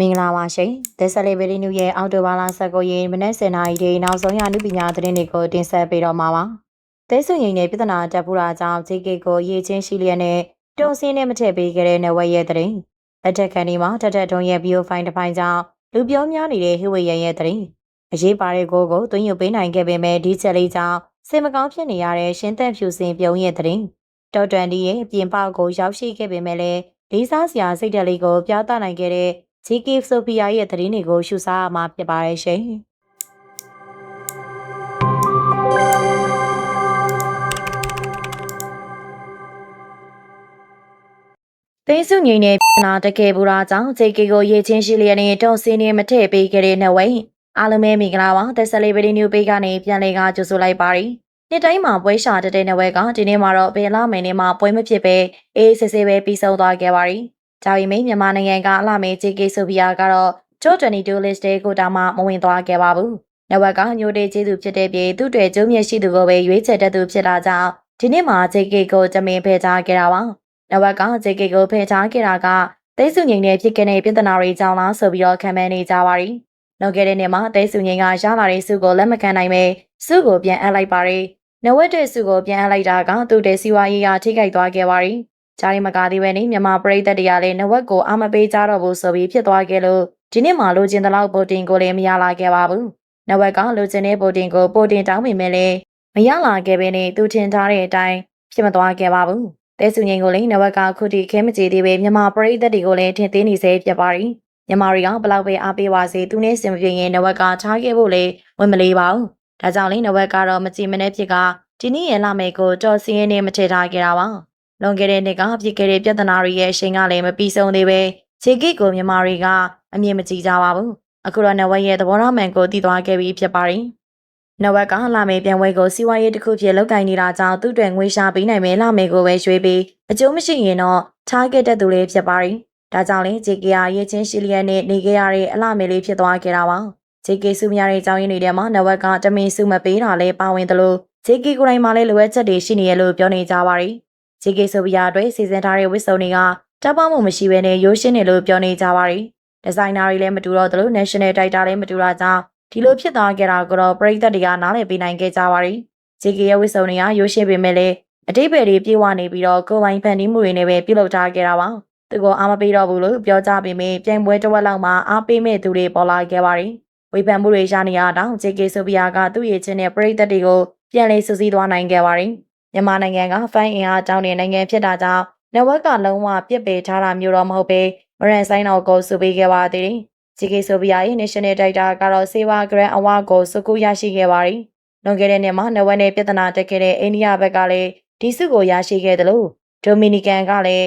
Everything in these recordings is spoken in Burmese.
မင်္ဂလာပါရှင်။ The Celebrity News ရဲ့အောက်တိုဘာလ19ရက်မနက်7:00နာရီထိနောက်ဆုံးရနုပညာသတင်းတွေကိုတင်ဆက်ပေးတော့မှာပါ။တဲဆွန်ရင်နဲ့ပြည်ထနာတပ်ဖူတာကြောင့် JK ကိုရေးချင်းရှိလျက်နဲ့တုံစင်းနဲ့မထည့်ပေးခဲ့တဲ့နဝက်ရဲ့သတင်း။လက်ထက်ခံဒီမှာထက်ထက်ထုံးရဲ့ bio file တစ်ပိုင်းကြောင့်လူပြောများနေတဲ့ဟိဝေရရဲ့သတင်း။အရေးပါတဲ့ကိုကိုသွင်းယူပေးနိုင်ခဲ့ပေမဲ့ဒီချက်လေးကြောင့်စင်မကောင်းဖြစ်နေရတဲ့ရှင်းသက်ဖြူစင်ပြုံးရဲ့သတင်း။တော်တွန်ဒီရဲ့ပြင်ပကိုရောက်ရှိခဲ့ပေမဲ့လည်းလေးစားစရာစိတ်ဓာတ်လေးကိုပြသနိုင်ခဲ့တဲ့ JK ဆိုဖီယာရဲ့သတင်းတွေကိုရှုစားရမှာဖြစ်ပါတယ်ရှင်။သိန်းစုငိန်နဲ့နာတကယ်ဘူးရာကြောင့် JK ကိုရေးချင်းရှိလျက်နဲ့တုံစင်းနေမထည့်ပေးခဲ့တဲ့နှဝိတ်အားလုံးပဲမင်္ဂလာပါသက်ဆက်လေးပရီနျူပေးကနေပြန်လေကကြိုဆိုလိုက်ပါရီနှစ်တိုင်းမှာပွဲရှာတတဲ့နှဝဲကဒီနေ့မှာတော့ဘယ်လာမယ်နေမှာပွဲမဖြစ်ပဲအေးဆေးဆေးပဲပြီးဆုံးသွားခဲ့ပါရီ ဂျာဝီမိန်မြန်မာနိုင်ငံကအလှမေ JK ဆိုဖီယာကတော့ကျော်22 list တွေကိုတောင်မှမဝင်သွားခဲ့ပါဘူး။နဝက်ကညိုတေးကျေးသူဖြစ်တဲ့ပြည်သူတွေကျုံးမြင့်ရှိသူကိုပဲရွေးချယ်တတ်သူဖြစ်တာကြောင့်ဒီနေ့မှာ JK ကိုတမင်ဖယ်ထားခဲ့တာပါ။နဝက်က JK ကိုဖယ်ထားခဲ့တာကသိစုငိန်နဲ့ဖြစ်ခဲ့တဲ့ပြည်ထနာတွေကြောင့်လားဆိုပြီးတော့ခံမှန်းနေကြပါရီ။နောက်ခဲ့တဲ့နေ့မှာသိစုငိန်ကရလာတဲ့စုကိုလက်မခံနိုင်ပဲစုကိုပြန်အပ်လိုက်ပါရီ။နဝက်တဲ့စုကိုပြန်အပ်လိုက်တာကသူ့တဲ့စီဝါရေးကထိခိုက်သွားခဲ့ပါရီ။ ဂျာရီမကာသေးပဲနေမြန်မာပရိသတ်တွေကလည်းနဝက်ကိုအာမပေးကြတော့ဘူးဆိုပြီးဖြစ်သွားခဲ့လို့ဒီနေ့မှလိုချင်တဲ့လောက်ပိုတင်ကိုလည်းမရလာခဲ့ပါဘူး။နဝက်ကလိုချင်တဲ့ပိုတင်ကိုပိုတင်တောင်းမိမဲ့လည်းမရလာခဲ့ပဲနေသူထင်ထားတဲ့အတိုင်းဖြစ်မသွားခဲ့ပါဘူး။တဲစုငိန်ကိုလည်းနဝက်ကခုထိခဲမကြည်သေးပဲမြန်မာပရိသတ်တွေကိုလည်းထင်သေးနေစေဖြစ်ပါရီ။မြန်မာတွေကဘလောက်ပဲအားပေးပါစေသူနဲ့စင်မပြေရင်နဝက်ကထားခဲ့ဖို့လည်းဝင်မလေးပါဘူး။ဒါကြောင့်လည်းနဝက်ကတော့မကြည်မနဲ့ဖြစ်ကဒီနေ့ရလာမယ်ကိုတော်စင်းရင်းနဲ့မထည့်ထားခဲ့တာပါ။ လွန်ခဲ့တဲ့နှစ်ကဖြစ်ခဲ့တဲ့ပြဿနာတွေရဲ့အရှိန်ကလည်းမပြီးဆုံးသေးပဲခြေကိတ်ကိုမြန်မာတွေကအမြင်မကြည့်ကြပါဘူးအခုတော့နဝက်ရဲ့သဘောထားမှန်ကိုသိသွားခဲ့ပြီဖြစ်ပါတယ်နဝက်ကလာမေပြန်ဝဲကိုစီးပွားရေးတစ်ခုဖြစ်လောက်ကင်နေတာကြောင့်သူ့တွင်ငွေရှာပေးနိုင်မယ်လာမေကိုပဲရွှေ့ပြီးအကျိုးမရှိရင်တော့ target တက်သူလေးဖြစ်ပါတယ်ဒါကြောင့်လေ JKR ရေးချင်းရှိလျက်နဲ့နေခဲ့ရတဲ့အလှမေလေးဖြစ်သွားခဲ့တာပါ JK စုမရတဲ့အကြောင်းရင်းတွေထဲမှာနဝက်ကတမင်စုမပေးတာလဲပါဝင်သလို JK ကိုယ်တိုင်မှလည်းလိုအပ်ချက်တွေရှိနေရလို့ပြောနေကြပါတယ် JK ဆိုဗီယာအတွက်စီစဉ်ထားတဲ့ဝစ်စုံတွေကတပမှုမရှိဘဲနဲ့ရိုးရှင်းတယ်လို့ပြောနေကြပါရီဒီဇိုင်နာတွေလည်းမတူတော့သလို national data လည်းမတူတာကြောင့်ဒီလိုဖြစ်သွားကြတာကတော့ပရိသတ်တွေကနားလည်ပေးနိုင်ခဲ့ကြပါရီ JK ရဲ့ဝစ်စုံတွေကရိုးရှင်းပေမဲ့လည်းအတိတ်ပဲတွေပြေဝနေပြီးတော့ကိုယ်ပိုင်ဖန်တီးမှုတွေနဲ့ပဲပြုလုပ်ထားကြတာပါသူကအားမပေးတော့ဘူးလို့ပြောကြပေမဲ့ပြိုင်ပွဲတစ်ဝက်လောက်မှာအားပေးမဲ့သူတွေပေါ်လာခဲ့ပါရီဝေဖန်မှုတွေရနေရတော့ JK ဆိုဗီယာကသူ့ရဲ့ချင်းနဲ့ပရိသတ်တွေကိုပြန်လည်စူးစီးသွားနိုင်ခဲ့ပါရီ မြန်မာနိုင်ငံကဖိုင်းအင်အားတောင်းတဲ့နိုင်ငံဖြစ်တာကြောင့်နဝက်ကလုံးဝပြစ်ပယ်ထားတာမျိုးတော့မဟုတ်ပဲမရန်ဆိုင်တော်ကိုစုပေးခဲ့ပါသေးတယ်။ GK ဆိုဗီယာရဲ့ National Data ကတော့စေဝါ Grand Award ကိုစုကူရရှိခဲ့ပါရီ။လွန်ခဲ့တဲ့နှစ်မှာနဝက်နဲ့ပြည်ထနာတက်ခဲ့တဲ့အိန္ဒိယဘက်ကလည်းဒီစုကိုရရှိခဲ့တယ်လို့ဒိုမီနီကန်ကလည်း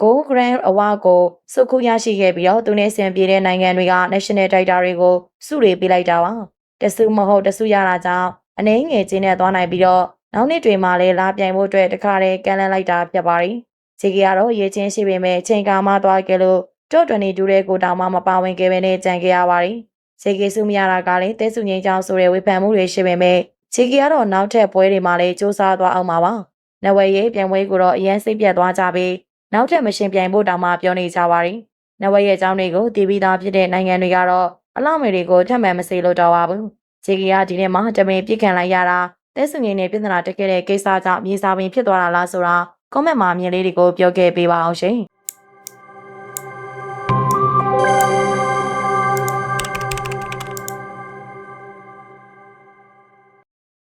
Go Grand Award ကိုစုကူရရှိခဲ့ပြီးတော့သူနဲ့ဆင်ပြေတဲ့နိုင်ငံတွေက National Data တွေကိုစုတွေပေးလိုက်တာပါ။တစုမဟုတ်တစုရတာကြောင့်အနှဲငယ်ချင်းနဲ့သွားနိုင်ပြီးတော့ နောက်နှစ်တွေမှာလည်းလာပြိုင်ဖို့အတွက်တခါတည်းကန်လန်းလိုက်တာဖြစ်ပါရီ။ဂျေကီကတော့ရေးချင်းရှိပေမဲ့ချိန်ကာမှသွားခဲ့လို့တော့22တဲ့ကိုတောင်မှမပါဝင်ခဲ့ပဲနဲ့ကြံခဲ့ရပါရီ။ဂျေကီစုမရတာကလည်းတဲစုငိန်ချောင်းဆိုတဲ့ဝေဖန်မှုတွေရှိပေမဲ့ဂျေကီကတော့နောက်ထပ်ပွဲတွေမှာလည်းစူးစမ်းသွားအောင်ပါပါ။နဝဲရဲ့ပြိုင်ပွဲကိုတော့အရင်စိတ်ပြတ်သွားကြပြီးနောက်ထပ်မရှင်ပြိုင်ဖို့တောင်မှပြောနေကြပါရီ။နဝဲရဲ့အကြောင်းတွေကိုတီးပြီးသားဖြစ်တဲ့နိုင်ငံတွေကတော့အလောက်မေတွေကိုထပ်မံမစေလို့တော့ပါဘူး။ဂျေကီကဒီနေ့မှတမင်ပြစ်ခံလိုက်ရတာ တဲစုငင်းနဲ့ပြဿနာတက်ခဲ့တဲ့ကိစ္စကြောင့်မြေစာပင်ဖြစ်သွားတာလားဆိုတာကွန်မန့်မှာမြင်လေးတွေကိုပြောခဲ့ပေးပါအောင်ရှင်။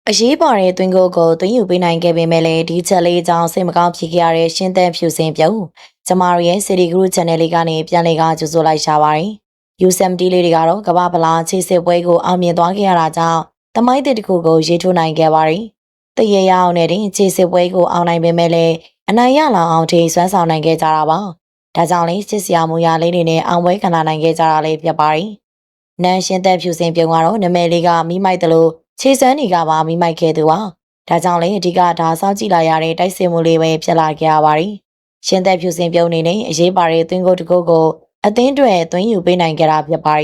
အရေးပါတဲ့သွင်းကိုကိုသွင်းယူပေးနိုင်ခဲ့ပေမဲ့လည်းဒီချက်လေးကြောင့်စိတ်မကောင်းဖြစ်ခဲ့ရတဲ့ရှင်းတဲ့ဖြူစင်ပြုံးကျမတို့ရဲ့ City Group Channel လေးကနေပြန်လည်ကကြိုဆိုလိုက်ရှာပါတယ်။ U70 လေးတွေကတော့ကမ္ဘာဗလာခြေစစ်ပွဲကိုအောင်မြင်သွားခဲ့ရတာကြောင့် တမိုင်းတစ်ခုကိုရေးထိုးနိုင်ခဲ့ပါတယ်။တရေရအောင်နဲ့တင်ခြေစစ်ပွဲကိုအောင်နိုင်ပေမဲ့လည်းအနိုင်ရလာအောင်ထိစွမ်းဆောင်နိုင်ခဲ့ကြတာပါ။ဒါကြောင့်လည်းစစ်စရာမူရလေးတွေနဲ့အောင်ပွဲခံလာနိုင်ခဲ့ကြတာလေးဖြစ်ပါတယ်။နန်းရှင်းသက်ဖြူစင်ပြုံကတော့နမဲလေးကမိမိုက်တယ်လို့ခြေစမ်းတွေကပါမိမိုက်ခဲ့သူပါ။ဒါကြောင့်လည်းအဓိကဒါစောင့်ကြည့်လာရတဲ့တိုက်စစ်မှုလေးပဲဖြစ်လာခဲ့ရပါတယ်။ရှင်းသက်ဖြူစင်ပြုံနေနဲ့အရေးပါတဲ့သွင်းကိုတကုတ်ကိုအသင်းတွေသွင်းယူပေးနိုင်ကြတာဖြစ်ပါတ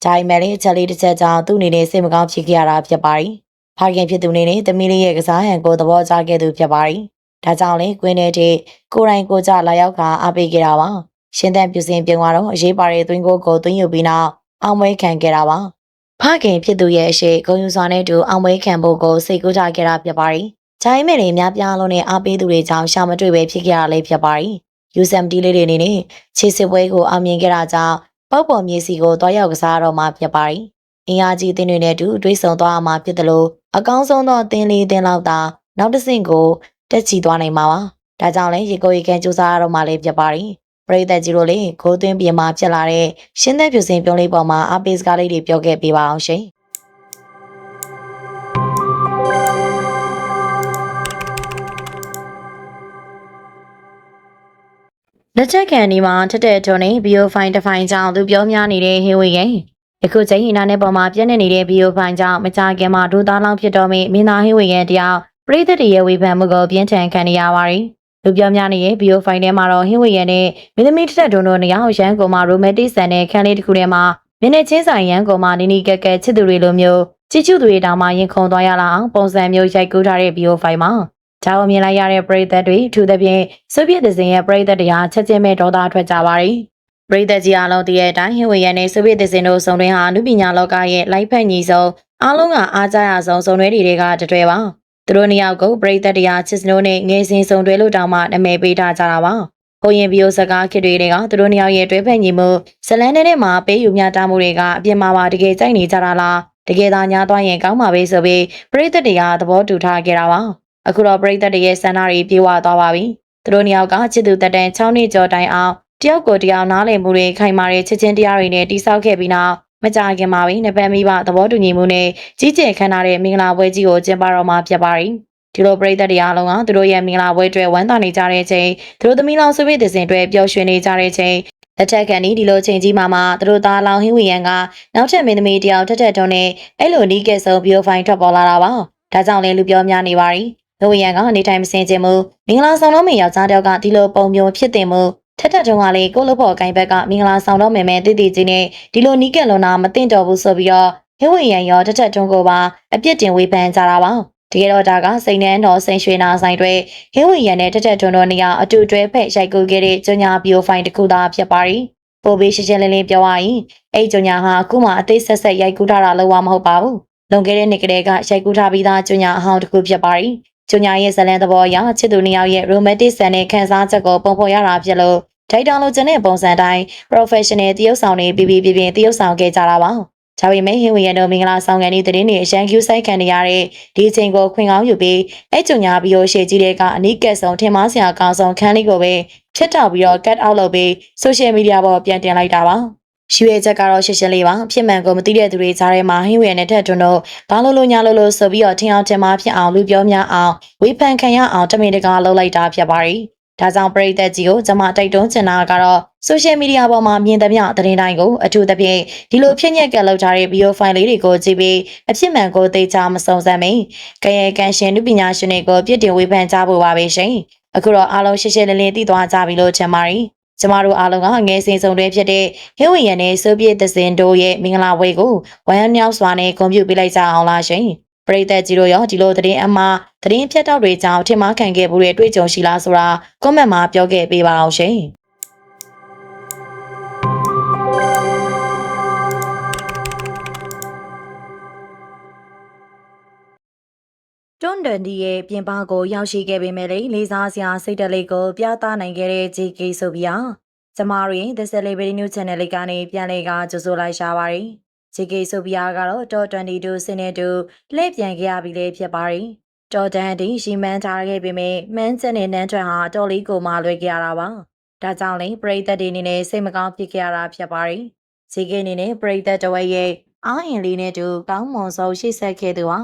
ယ်။ဂျိုင်မယ်လေးအချက်လေးတစ်ချက်ကြောင့်သူ့အနေနဲ့စိတ်မကောင်းဖြစ်ခဲ့ရတာဖြစ်ပါတယ်။ဖခင်ဖြစ်သူနေနဲ့သမီးလေးရဲ့ကစားဟန်ကိုသဘောကျခဲ့သူဖြစ်ပါတယ်။ဒါကြောင့်လေကွင်းထဲထိကိုယ်တိုင်ကိုကြလာရောက်ကအားပေးခဲ့တာပါရှင်းတဲ့ပြူစင်ပြုံကတော့အရေးပါတဲ့သွင်းကိုကိုသွင်းယူပြီးနောက်အောင်မွေးခံခဲ့တာပါဖခင်ဖြစ်သူရဲ့အရှိဂုံယူစွာနဲ့တူအောင်မွေးခံဖို့ကိုစိတ်ကူးကြခဲ့တာဖြစ်ပါတယ်ဂျိုင်းမဲတွေများပြားလုံးနဲ့အားပေးသူတွေကြောင့်ရှာမတွေ့ပဲဖြစ်ခဲ့ရလေးဖြစ်ပါတယ် USMD လေးတွေအနေနဲ့ခြေစစ်ပွဲကိုအောင်မြင်ခဲ့တာကြောင့် ပေါက်ပေါ်မြေစီကိုတွားရောက်ကစားတော့မှဖြစ်ပါတယ်အင်အားကြီးအသင်းတွေနဲ့အတူတွေးဆုံသွားအောင်မှဖြစ်တယ်လို့အကောင်းဆုံးသောအသင်းလေးအသင်းလောက်သာနောက်တစ်ဆင့်ကိုတက်ချီသွားနိုင်မှာပါဒါကြောင့်လည်းရေကိုရေကန်စူးစမ်းရတော့မှလေးဖြစ်ပါတယ်ပရိသတ်ကြီးတို့လည်းဂိုးသွင်းပြင်မှာဖြစ်လာတဲ့ရှင်းသက်ပြူစင်ပြုံးလေးပေါ်မှာအပေးစကားလေးတွေပြောခဲ့ပေးပါအောင်ရှင် လက်ချက်ခံဒီမှာထက်တဲ့ထုံနေဘီယိုဖိုင်တစ်ဖိုင်ကြောင့်သူပြောများနေတဲ့ဟင်းဝေရင်အခုချိန်အနာနဲ့ပေါ်မှာပြည့်နေနေတဲ့ဘီယိုဖိုင်ကြောင့်မကြခင်မှာဒူသားလောင်းဖြစ်တော်မီမင်းသားဟင်းဝေရင်တယောက်ပရိသတ်တွေရဲ့ဝေဖန်မှုကိုပြင်းထန်ခံနေရပါတယ်လူပြောများနေတဲ့ဘီယိုဖိုင်ထဲမှာတော့ဟင်းဝေရင်နဲ့မင်းသမီးထက်တုံတို့နှစ်ယောက်ရန်ကုန်မှာရိုမန်တစ်ဆန်တဲ့ခန်းလေးတစ်ခုထဲမှာမျက်နှာချင်းဆိုင်ရန်ကုန်မှာနီနီကက်ကက်ချစ်သူတွေလိုမျိုးချစ်ချူသူတွေတောင်မှရင်ခုန်သွားရလာအောင်ပုံစံမျိုးရိုက်ကူးထားတဲ့ဘီယိုဖို င်မှာကြောင်မြင်လိုက်ရတဲ့ပရိသတ်တွေအထူးသဖြင့်ဆိုဗီယက်သင်းရဲ့ပရိသတ်တရားချက်ချင်းမဲ့ဒေါသထွက်ကြပါတယ်ပရိသတ်ကြီးအားလုံးတည်းရဲ့အတိုင်းဟင်ဝေယန်နဲ့ဆိုဗီယက်သင်းတို့စုံတွင်ဟာအနုပညာလောကရဲ့လိုက်ဖက်ညီဆုံးအားလုံးကအားကြရဆုံးစုံတွဲတွေကတတွဲပါသူတို့နှစ်ယောက်ကိုပရိသတ်တရားချစ်စနိုးနဲ့ငယ်စဉ်စုံတွဲလို့တောင်မှနာမည်ပေးထားကြတာပါကိုရင်ဘီယိုစကားခေတ်တွေကသူတို့နှစ်ယောက်ရဲ့တွဲဖက်ညီမှုဇလန်နဲ့နဲ့မှာပေးယူမြတာမှုတွေကအပြင်မှာပါတကယ်ကြိုက်နေကြတာလားတကယ်သာညာသွားရင်ကောင်းပါပဲဆိုပြီးပရိသတ်တွေကသဘောတူထားကြတာပါ အခုတော့ပရိသတ်တွေရဲ့ဆန္ဒတွေပြေဝသွားပါပြီသူတို့နှစ်ယောက်ကချစ်သူတက်တန်6နှစ်ကျော်တိုင်အောင်တယောက်ကိုတယောက်နားလည်မှုတွေခိုင်မာတဲ့ချစ်ချင်းတရားတွေနဲ့တိဆောက်ခဲ့ပြီးနောက်မကြခင်ပါပြီနှစ်ပတ်မိဘသဘောတူညီမှုနဲ့ကြီးကျယ်ခမ်းနားတဲ့မင်္ဂလာပွဲကြီးကိုကျင်းပတော့မှာဖြစ်ပါတယ်ဒီလိုပရိသတ်တရားလုံးကသူတို့ရဲ့မင်္ဂလာပွဲအတွက်ဝမ်းသာနေကြတဲ့ချိန်သူတို့သမီးလောင်ဆွေးနွေးတဲ့စဉ်အတွက်ပျော်ရွှင်နေကြတဲ့ချိန်လက်ထက်ကန်ဒီဒီလိုချိန်ကြီးမှာမှသူတို့သားလောင်ဟင်းဝီယန်ကနောက်ထပ်မင်းသမီးတယောက်ထက်ထက်တုံးနဲ့အဲ့လိုနီးကဲဆုံးဘီယိုဖိုင်ထွက်ပေါ်လာတာပါဒါကြောင့်လည်းလူပြောများနေပါရီ လူဝီယန်ကနေထိုင်မစင်ခြင်းမူမင်္ဂလာဆောင်တော်မင်ယောက်ျားတယောက်ကဒီလိုပုံမျိုးဖြစ်တင်မှုထက်ထက်တုံးကလည်းကိုလုဖို့အကိုင်ဘက်ကမင်္ဂလာဆောင်တော်မယ်မယ်တည်တည်ချင်းနဲ့ဒီလိုနီးကဲလွန်တာမသိတော့ဘူးဆိုပြီးတော့ဟင်းဝီယန်ရောထက်ထက်တုံးကိုပါအပြစ်တင်ဝေဖန်ကြတာပါတကယ်တော့ဒါကစိန်နှန်းတော်စိန်ရွှေနာဆိုင်တွေဟင်းဝီရန်နဲ့တက်တက်ထွန်းတော်နေရအတူတွဲဖက်ရိုက်ကူခဲ့တဲ့ကျညာဘီယိုဖိုင်တစ်ခုသာဖြစ်ပါရီပိုဘေးရှင်းရှင်းလင်းလင်းပြောရရင်အဲ့ကျညာဟာအခုမှအသေးဆက်ဆက်ရိုက်ကူထားတာလို့ဝမဟုတ်ပါဘူးလွန်ခဲ့တဲ့နှစ်ကလေးကရိုက်ကူထားပြီးသားကျညာအဟောင်းတစ်ခုဖြစ်ပါရီ ကျညာရဲ့ဇလန်သဘောအရချစ်သူနှစ်ယောက်ရဲ့ romantic ဆန်တဲ့ခံစားချက်ကိုပုံဖော်ရတာဖြစ်လို့ဒိုက်တာလိုချင်တဲ့ပုံစံတိုင်း professional တရုပ်ဆောင်တွေပြပြပြပြတရုပ်ဆောင်ခဲ့ကြတာပါဒါပေမဲ့ဟင်ဝီရန်တို့မင်္ဂလာဆောင်ကန်ဒီတရင်တွေအရန်ကျူဆိုင်ခံနေရတဲ့ဒီအချိန်ကိုခွင်ကောင်းယူပြီးအဲ့ကြုံညာပြီးတော့ရှေ့ကြီးတွေကအနိကက်ဆုံးထင်မားစရာကောင်းဆုံးခန်းလေးကိုပဲဖြတ်တောက်ပြီးတော့ cut out လုပ်ပြီး social media ပေါ်ပြန်တင်လိုက်တာပါ ရှိရဲချက်ကတော့ရှင်းရှင်းလေးပါဖြစ်မှန်ကိုမသိတဲ့သူတွေကြားထဲမှာဟင်းဝယ်နဲ့ထက်တွန်းတော့ဘာလို့လို့ညာလို့လို့ဆိုပြီးတော့ထင်အောင်ထင်မှားဖြစ်အောင်လူပြောများအောင်ဝေဖန်ခံရအောင်တမင်တကာလှုပ်လိုက်တာဖြစ်ပါရီဒါကြောင့်ပရိသတ်ကြီးကိုကျွန်မတိုက်တွန်းချင်တာကတော့ social media ပေါ်မှာမြင်သမျှသတင်းတိုင်းကိုအထူးသဖြင့်ဒီလိုဖြစ်ညက်ကလောက်ထားတဲ့ video file လေးတွေကိုကြည့်ပြီးအဖြစ်မှန်ကိုသိချမစုံစမ်းမင်းကရဲကန်ရှင်လူပညာရှင်တွေကိုပြစ်တင်ဝေဖန်ကြဖို့ပါပဲရှင်အခုတော့အားလုံးရှင်းရှင်းလင်းလင်းသိသွားကြပြီလို့ထင်ပါတယ် ကျမတို့အားလုံးကငယ်စဉ်စုံတွဲဖြစ်တဲ့ဟင်းဝင်ရနဲ့ဆိုဗီယက်သဇင်တို့ရဲ့မင်္ဂလာဝေးကိုဝမ်းမြောက်စွာနဲ့ဂုဏ်ပြုပေးလိုက်ကြအောင်လားရှင်ပရိသတ်ကြီးတို့ရောဒီလိုသတင်းအမှားသတင်းဖြတ်တောက်တွေကြောင့်ထင်မှားခံခဲ့မှုတွေတွေ့ကြုံရှိလားဆိုတာ comment မှာပြောခဲ့ပေးပါအောင်ရှင် န်ဒန်ဒီရဲ့ပြင်ပကိုရောက်ရှိခဲ့ပေမဲ့လေလေးစားစရာစိတ်တလေးကိုပြသနိုင်ခဲ့တဲ့ JK ဆိုပြီးတော့ကျမတို့ရဲ့ The Celebrity News Channel လေးကနေပြန်လည်ကကြိုဆိုလိုက်ရှာပါတယ်။ JK ဆိုပြီးကတော့ Top 22စနေတူလှည့်ပြန်ခဲ့ရပြီလေဖြစ်ပါတယ်။တော်တန်တီရီမန်းထားခဲ့ပေမဲ့မန်းချက်နဲ့နန်းထွက်ဟာတော်လေးကိုမှလွဲခဲ့ရတာပါ။ဒါကြောင့်လေပရိသတ်တွေအနေနဲ့စိတ်မကောင်းဖြစ်ခဲ့ရတာဖြစ်ပါတယ်။ JK အနေနဲ့ပရိသတ်တဝက်ရဲ့အားအင်လေးနဲ့တူကောင်းမွန်ဆုံးရှိဆက်ခဲ့သူဟာ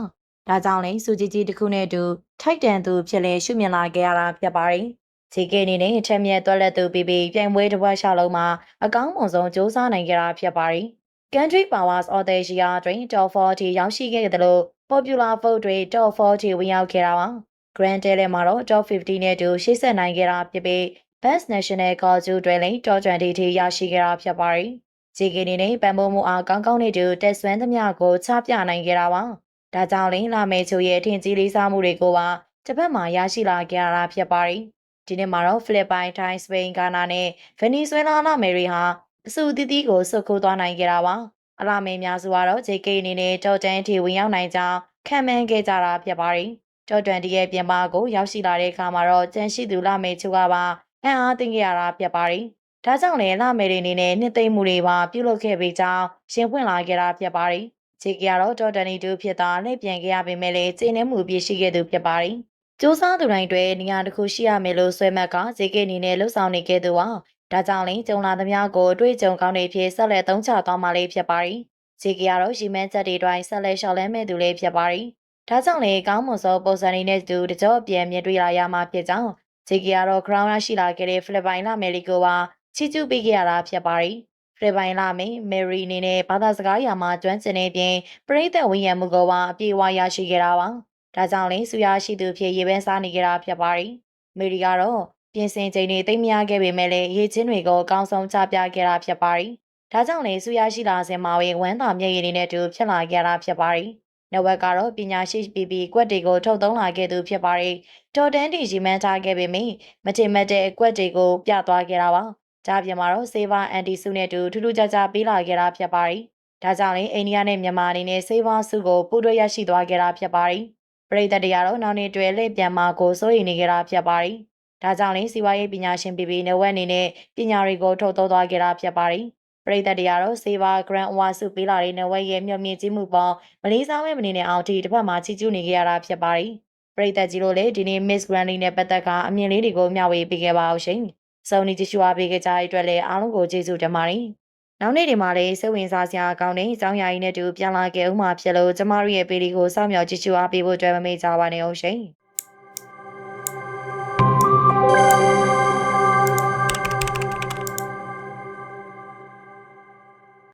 ဒါကြောင့်လေစူကြီးကြီးတစ်ခုနဲ့အတူထိုက်တန်သူဖြစ်လဲရှုမြင်လာခဲ့ရတာဖြစ်ပါတယ်။ဂျေကေအနေနဲ့အထက်မြက်တွက်လက်သူပြီးပြီးပြိုင်ပွဲတစ်ပတ်ရှလုံးမှာအကောင်းမွန်ဆုံးစူးစမ်းနိုင်ခဲ့တာဖြစ်ပါတယ်။ Country Powers Australia တွင် Top 4ထိရောက်ရှိခဲ့တယ်လို့ Popular Vote တွေ Top 4ထိဝင်ရောက်ခဲ့တာပါ။ Grand Tele မှာတော့ Top 50နဲ့အတူရှေ့ဆက်နိုင်ခဲ့တာဖြစ်ပြီး Best National Call ကျူတွင်လည်း Top 20ထိရရှိခဲ့တာဖြစ်ပါတယ်။ဂျေကေအနေနဲ့ပံ့ပိုးမှုအားကောင်းကောင်းနဲ့တူတက်ဆွမ်းသမျှကိုချပြနိုင်ခဲ့တာပါ။ ဒါကြောင့်လင်းလာမေချိုရဲ့ထင်ကြီးလေးစားမှုတွေကိုပါတစ်ဖက်မှာရရှိလာကြတာဖြစ်ပါတယ်ဒီနေ့မှာတော့ဖိလစ်ပိုင်၊ထိုင်း၊စပိန်၊ဂါနာနဲ့ဗင်နီဇွဲလားလာမယ်တွေဟာအဆူတီးတီးကိုစုခိုးသွားနိုင်ခဲ့တာပါအလာမေများစုကတော့ JK အနေနဲ့တော်တန်းထီဝင်ရောက်နိုင်ကြောင်းခံမှန်းခဲ့ကြတာဖြစ်ပါတယ်တော်တန်တီရဲ့ပြင်ပကိုရောက်ရှိလာတဲ့အခါမှာတော့ကြန့်ရှိသူလာမေချူကပါအံ့အားသင့်ခဲ့ရတာဖြစ်ပါတယ်ဒါကြောင့်လည်းလာမေတွေအနေနဲ့နှစ်သိမ့်မှုတွေပါပြုလုပ်ခဲ့ပြီးကြောင်းရှင်းဖွင့်လာခဲ့တာဖြစ်ပါတယ် ဂျေကကတော့တော်တန်တီတူဖြစ်တာလက်ပြန်ခဲ့ရပေမဲ့လည်းစိတ်နှမှုပြည့်ရှိခဲ့သူဖြစ်ပါတယ်စူးစမ်းသူတိုင်းတွေနေရာတစ်ခုရှိရမယ်လို့ဆွဲမှတ်ကဇေကေအနေနဲ့လှုပ်ဆောင်နေခဲ့သူပါ။ဒါကြောင့်လည်းကြုံလာသမျှကိုအတွေ့အကြုံကောင်းတွေဖြစ်ဆက်လက်သုံးချသွားမှလေးဖြစ်ပါရီ။ဇေကေကတော့ရီမန်းချက်တွေတိုင်းဆက်လက်လျှောက်လဲမဲ့သူလေးဖြစ်ပါရီ။ဒါကြောင့်လည်းကောင်းမွန်သောပုံစံတွေနဲ့သူတကြောအပြန်မြင်တွေ့လာရမှာဖြစ်ကြောင်းဇေကေကတော့ ground ရရှိလာခဲ့တဲ့ဖိလစ်ပိုင်လာမယ်လီကိုပါချီးကျူးပေးခဲ့ရတာဖြစ်ပါရီ။ ဖိလစ်ပိုင်လာမယ်မယ်ရီအနေနဲ့ဘာသာစကားရာမှာကျွမ်းကျင်နေပြင်ပရိသတ်ဝန်ရံမှုကပါအပြည့်အဝရရှိခဲ့တာပါ။ဒါကြောင့်လည်းဆူရရှိသူဖြစ်ရေပန်းစားနေကြတာဖြစ်ပါတယ်။မေရီကတော့ပြင်ဆင်ချိန်တွေတိတ်မရခဲ့ပေမဲ့လည်းရေချင်းတွေကိုအကောင်းဆုံးချပြခဲ့တာဖြစ်ပါတယ်။ဒါကြောင့်လည်းဆူရရှိလာစဉ်မှာပဲဝမ်းသာမျက်ရည်တွေနဲ့တူဖြစ်လာခဲ့တာဖြစ်ပါတယ်။နဝက်ကတော့ပညာရှိပြီးပြီးကွက်တွေကိုထုတ်သုံးလာခဲ့သူဖြစ်ပါတယ်။တော်တန်းတီရီမန်းထားခဲ့ပေမယ့်မတင်မတဲ့အကွက်တွေကိုပြသွားခဲ့တာပါ။ ဒါပြင်မှာတော့စေဗာအန်တီစုနဲ့တူထူးထူးခြားခြားပေးလာခဲ့တာဖြစ်ပါတယ်။ဒါကြောင့်လည်းအိန္ဒိယနဲ့မြန်မာအနေနဲ့စေဗာစုကိုပူးတွဲရရှိသွားခဲ့တာဖြစ်ပါတယ်။ပရိသတ်တရားတော့နောက်နေ့တွဲလှည့်ပြန်มาကိုစိုးရိမ်နေကြတာဖြစ်ပါတယ်။ဒါကြောင့်လည်းစီးပွားရေးပညာရှင်ပြည်ပြည်နဝက်အနေနဲ့ပညာတွေကိုထုတ်သုံးသွားကြတာဖြစ်ပါတယ်။ပရိသတ်တရားတော့စေဘာဂရန်အဝါစုပေးလာတဲ့နဝက်ရဲ့မျှော်မြင်ခြင်းမှုပေါင်းမလေးစားမဲ့မနေနဲ့အောင်ဒီတစ်ဖက်မှာချီးကျူးနေကြရတာဖြစ်ပါတယ်။ပရိသတ်ကြီးတို့လည်းဒီနေ့ Miss Granny နဲ့ပတ်သက်ကအမြင်လေးတွေကိုမျှဝေပေးခဲ့ပါအောင်ရှင်။ စုံနီကြည့်ရှုအားပေးကြတဲ့အတွက်လည်းအားလုံးကိုကျေးဇူးတင်ပါတယ်။နောက်နေ့ဒီမှာလည်းစိတ်ဝင်စားစရာအကောင်းတဲ့အကြောင်းအရာကြီးနဲ့တူပြန်လာခဲ့ဦးမှာဖြစ်လို့ကျမတို့ရဲ့ပေဒီကိုစောင့်မျှော်ကြည့်ရှုအားပေးဖို့အတွက်မမေ့ကြပါနဲ့အောင်ရှင်။